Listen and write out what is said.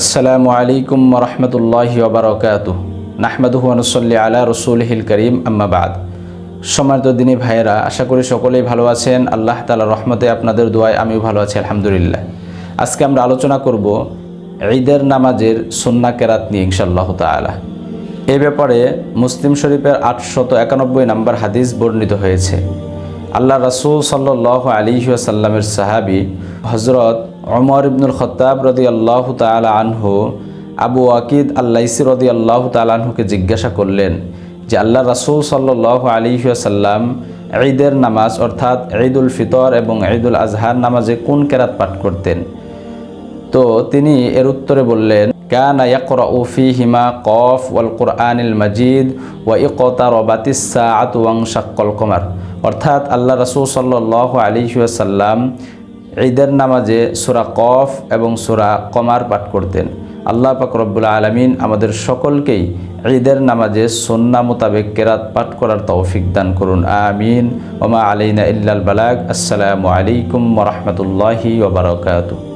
আসসালামু আলাইকুম রহমতুল্লাহি ওবরাকাত নাহমাদুহু আনুসল্লি আলা রসুলহিল করিম আম্মাবাদ সম্মানিত দিনী ভাইয়েরা, আশা করি সকলেই ভালো আছেন। আল্লাহ তালা রহমতে আপনাদের দোয়ায় আমিও ভালো আছি, আলহামদুলিল্লাহ। আজকে আমরা আলোচনা করব ঈদের নামাজের সুন্না কেরাত নিয়ে ইনশাল্লাহ তালা এ ব্যাপারে মুসলিম শরীফের আটশত একানব্বই নম্বর হাদিস বর্ণিত হয়েছে। আল্লাহ রাসুল সাল্লাহ আলিহাসাল্লামের সাহাবি হজরত অমর ইবনুল খতাব রদি আল্লাহ তালা আনহু, আবু আকিদ আল্লাইসি রদি আল্লাহ তালাহুকে জিজ্ঞাসা করলেন যে, আল্লাহ রাসুল সাল্লাহ আলিহাসাল্লাম ঈদের নামাজ অর্থাৎ ঈদুল ফিতর এবং ঈদুল আজহার নামাজে কোন কেরাত পাঠ করতেন? তো তিনি এর উত্তরে বললেন কফ ওয়াল কুরআনিল মাজিদ ওয়া ইকতা রবাতিস সাআত ওয়াং শাক্কাল অর্থাৎ আল্লাহ রাসূল সাল্লাল্লাহু আলাইহি ওয়াসাল্লাম ঈদের নামাজে সূরা কফ এবং সূরা কমার পাঠ করতেন। আল্লাহ পাক রব্বুল আলামিন আমাদের সকলকেই ঈদের নামাজে সন্না মোতাবেক কেরাত পাঠ করার তৌফিক দান করুন। আমিন। ওমা আলাইনা ইল্লাল বালাগ। আসসালামু আলাইকুম রাহমাতুল্লাহি ওয়া বারাকাতুহু।